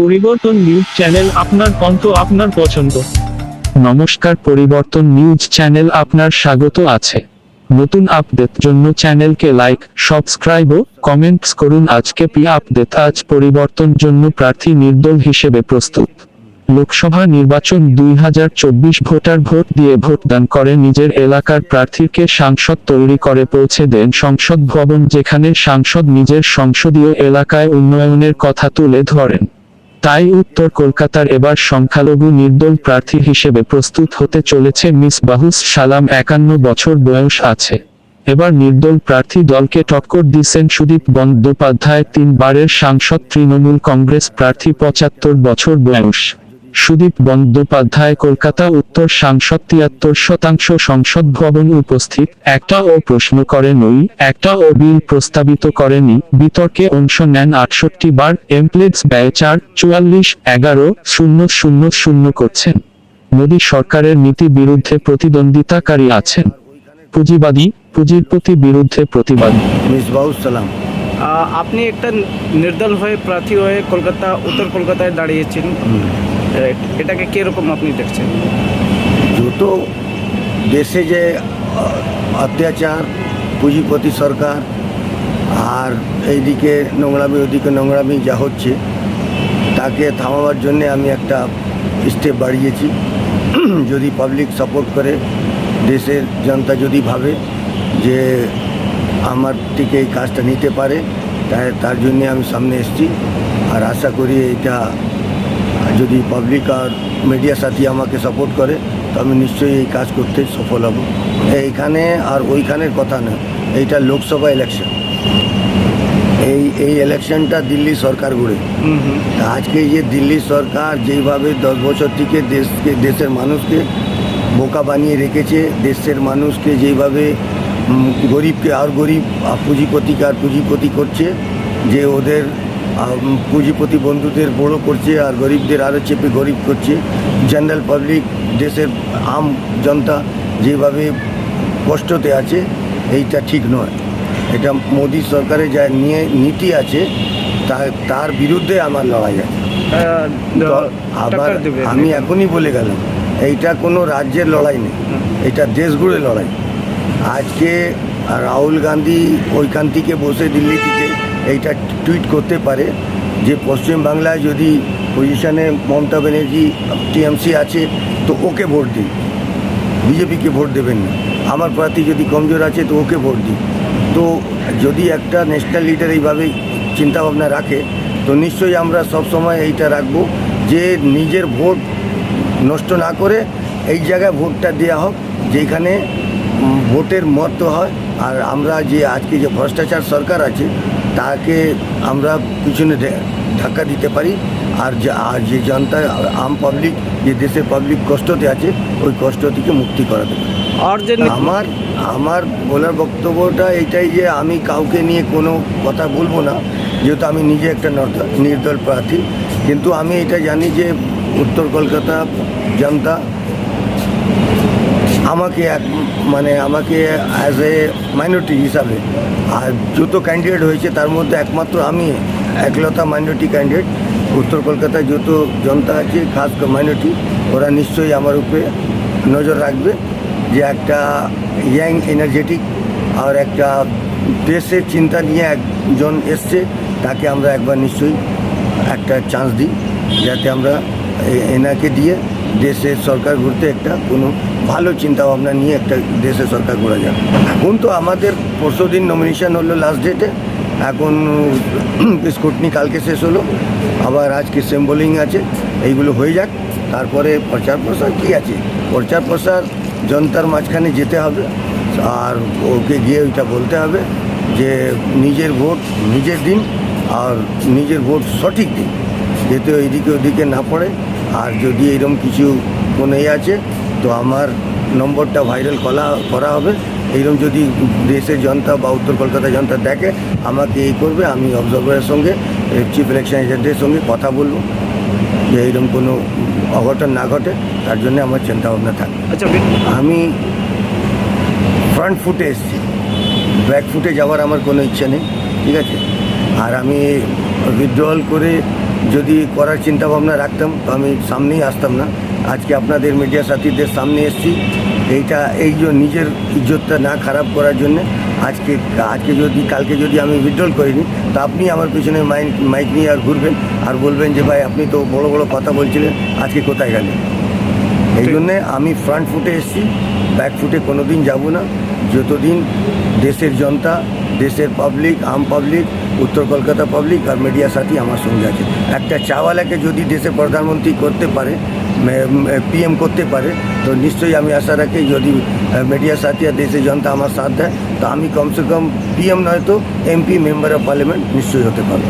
পরিবর্তন news channel আপনার কণ্ঠ আপনার পছন্দ। নমস্কার, পরিবর্তন নিউজ চ্যানেল আপনার স্বাগত আছে। নতুন আপডেট জন্য চ্যানেলকে লাইক, সাবস্ক্রাইব ও কমেন্টস করুন। আজকে পি আপডেট, আজ পরিবর্তন জন্য প্রার্থী নির্দল হিসেবে প্রস্তুত। লোকসভা নির্বাচন দুই হাজার চব্বিশ ভোটার ভোট দিয়ে ভোটদান করে নিজের এলাকার প্রার্থীকে সাংসদ তৈরি করে পৌঁছে দেন সংসদ ভবন, যেখানে সাংসদ নিজের সংসদীয় এলাকায় উন্নয়নের কথা তুলে ধরেন। তাই উত্তর কলকাতার এবার সংখ্যালঘু নির্দল প্রার্থী হিসেবে প্রস্তুত হতে চলেছে মিস বাহুস সালাম একান্ন বছর বয়স আছে। এবার নির্দল প্রার্থী দলকে টক্কর দিচ্ছেন সুদীপ বন্দ্যোপাধ্যায় তিনবারের সাংসদ তৃণমূল কংগ্রেস প্রার্থী পঁচাত্তর বছর বয়স। সুদীপ বন্দ্যোপাধ্যায় কলকাতা উত্তর সাংসদ তিয়াত্তর শতাংশ সংসদ ভবন উপস্থিত। একটা ও প্রশ্ন করে নই একটা ও বিল প্রস্তাবিত করেনি বিতর্কে অংশ নেন আটষট্টি বার এমপ্লেটস ব্যয় চার চুয়াল্লিশ এগারো শূন্য শূন্য শূন্য করছেন। মোদী সরকারের নীতি বিরুদ্ধে প্রতিদ্বন্দ্বিতাকারী আছেন। পুঁজিবাদী পুঁজির প্রতি বিরুদ্ধে প্রতিবাদ। সালাম। আপনি একটা নির্দল হয়ে প্রার্থী হয়ে কলকাতা উত্তর কলকাতায় দাঁড়িয়েছেন। এটাকে কীরকম আপনি দেখছেন? যত দেশে যে অত্যাচার, পুঁজিপতি সরকার আর এইদিকে নোংরামি, ওদিকে নোংরামি যা হচ্ছে, তাকে থামাবার জন্যে আমি একটা স্টেপ বাড়িয়েছি। যদি পাবলিক সাপোর্ট করে, দেশের জনতা যদি ভাবে যে আমার থেকে এই কাজটা নিতে পারে, তাই তার জন্যে আমি সামনে এসেছি। আর আশা করি এটা যদি পাবলিক আর মিডিয়া সাথী আমাকে সাপোর্ট করে তো আমি নিশ্চয়ই এই কাজ করতে সফল হব। এইখানে আর ওইখানের কথা না এইটা লোকসভা ইলেকশন এই এই ইলেকশনটা দিল্লি সরকার ঘুরে আজকে যে দিল্লি সরকার যেইভাবে দশ বছর থেকে দেশকে দেশের মানুষকে বোকা বানিয়ে রেখেছে দেশের মানুষকে যেইভাবে গরিবকে আর গরিব পুঁজিপতিকে আর পুঁজিপতি করছে যে ওদের পুঁজিপতি বন্ধুদের বড় করছে আর গরিবদের আরও চেপে গরিব করছে। জেনারেল পাবলিক দেশের আম জনতা যেভাবে কষ্টতে আছে এইটা ঠিক নয়। এটা মোদী সরকারের যা নিয়ে নীতি আছে তার তার বিরুদ্ধে আমার লড়াই আছে। আবার আমি এখনই বলে গেলাম এইটা কোনো রাজ্যের লড়াই নেই এটা দেশ ঘুরে লড়াই। আজকে রাহুল গান্ধী ওইখান থেকে বসে দিল্লি থেকে এইটা টুইট করতে পারে যে পশ্চিমবাংলায় যদি পজিশনে মমতা ব্যানার্জি, টিএমসি আছে, তো ওকে ভোট দিই বিজেপিকে ভোট দেবেন না। আমার প্রার্থী যদি কমজোর আছে, তো ওকে ভোট দিই তো যদি একটা ন্যাশনাল লিডার এইভাবে চিন্তাভাবনা রাখে, তো নিশ্চয়ই আমরা সব সময় এইটা রাখব যে নিজের ভোট নষ্ট না করে এই জায়গায় ভোটটা দেওয়া হোক, যেখানে ভোটের মত হয়। আর আমরা যে আজকে যে ভ্রষ্টাচার সরকার আছে তাকে আমরা পিছনে ধাক্কা দিতে পারি। আর যে আর যে জনতা আম পাবলিক যে দেশের পাবলিক কষ্টতে আছে ওই কষ্ট থেকে মুক্তি করাতে পারি আর যে আমার আমার বলার বক্তব্যটা এটাই যে আমি কাউকে নিয়ে কোনো কথা বলব না যেহেতু আমি নিজে একটা নর্দ- নির্দল প্রার্থী। কিন্তু আমি এটা জানি যে উত্তর কলকাতা জনতা আমাকে এক মানে আমাকে অ্যাজ এ মাইনরিটি হিসাবে, আর যত ক্যান্ডিডেট হয়েছে তার মধ্যে একমাত্র আমি, একলতা মাইনরিটি ক্যান্ডিডেট উত্তর কলকাতায় যত জনতা আছে, খাস মাইনরিটি ওরা নিশ্চয়ই আমার উপরে নজর রাখবে যে একটা ইয়াং এনার্জেটিক আর একটা দেশের চিন্তা নিয়ে একজন এসছে, তাকে আমরা একবার নিশ্চয়ই একটা চান্স দিই, যাতে আমরা এনাকে দিয়ে দেশের সরকার ঘুরতে একটা কোনো ভালো চিন্তা ভাবনা নিয়ে একটা দেশের সরকার ঘোরা যাবে এখন তো আমাদের পরশু দিন নমিনেশন হলো লাস্ট ডেটে এখন স্কুটনি কালকে শেষ হলো। আবার আজকে সেম্বলিং আছে। এইগুলো হয়ে যাক। তারপরে প্রচার প্রসার কী আছে? প্রচার প্রসার জনতার মাঝখানে যেতে হবে। আর ওকে গিয়ে ওইটা বলতে হবে যে নিজের ভোট নিজের দিন আর নিজের ভোট সঠিক দিন। যাতে ওইদিকে ওইদিকে না পড়ে। আর যদি এরকম কিছু কোনো এ আছে তো আমার নম্বরটা ভাইরাল করা করা হবে। এইরকম যদি দেশের জনতা বা উত্তর কলকাতা জনতা দেখে আমাকে এই করবে আমি অবজারভারের সঙ্গে চিফ ইলেকশন এজেন্টের সঙ্গে কথা বলব। যে এইরকম কোনো অঘটন না ঘটে তার জন্য আমার চিন্তা ভাবনা থাকবে। আচ্ছা আমি ফ্রন্ট ফুটে এসেছি। ব্যাক ফুটে যাওয়ার আমার কোনো ইচ্ছে নেই ঠিক আছে? আর আমি উইথড্রল করে যদি করার চিন্তা ভাবনা রাখতাম তো আমি সামনেই আসতাম না। আজকে আপনাদের মিডিয়া সাথীদের সামনে এসেছি। এইটা এই যে নিজের ইজ্জতটা না খারাপ করার জন্য আজকে আজকে যদি কালকে যদি আমি উইথড্রল করিনি তা আপনি আমার পিছনে মাইক মাইক নিয়ে আর ঘুরবেন আর বলবেন যে ভাই আপনি তো বড় বড় কথা বলছিলেন আজকে কোথায় গেলেন? এই জন্যে আমি ফ্রন্ট ফুটে এসেছি। ব্যাক ফুটে কোনো দিন যাব না। যতদিন দেশের জনতা দেশের পাবলিক আম পাবলিক উত্তর কলকাতা পাবলিক আর মিডিয়া সাথী আমার সঙ্গে আছে। একটা চাওয়ালাকে যদি দেশের প্রধানমন্ত্রী করতে পারে পিএম করতে পারে, তো নিশ্চয়ই আমি আশা রাখি যদি মিডিয়া সাথী আর দেশের জনতা আমার সাথ দেয়, তো আমি কমসে কম পিএম নয়তো এমপি মেম্বার অফ পার্লামেন্ট নিশ্চয়ই হতে পারব।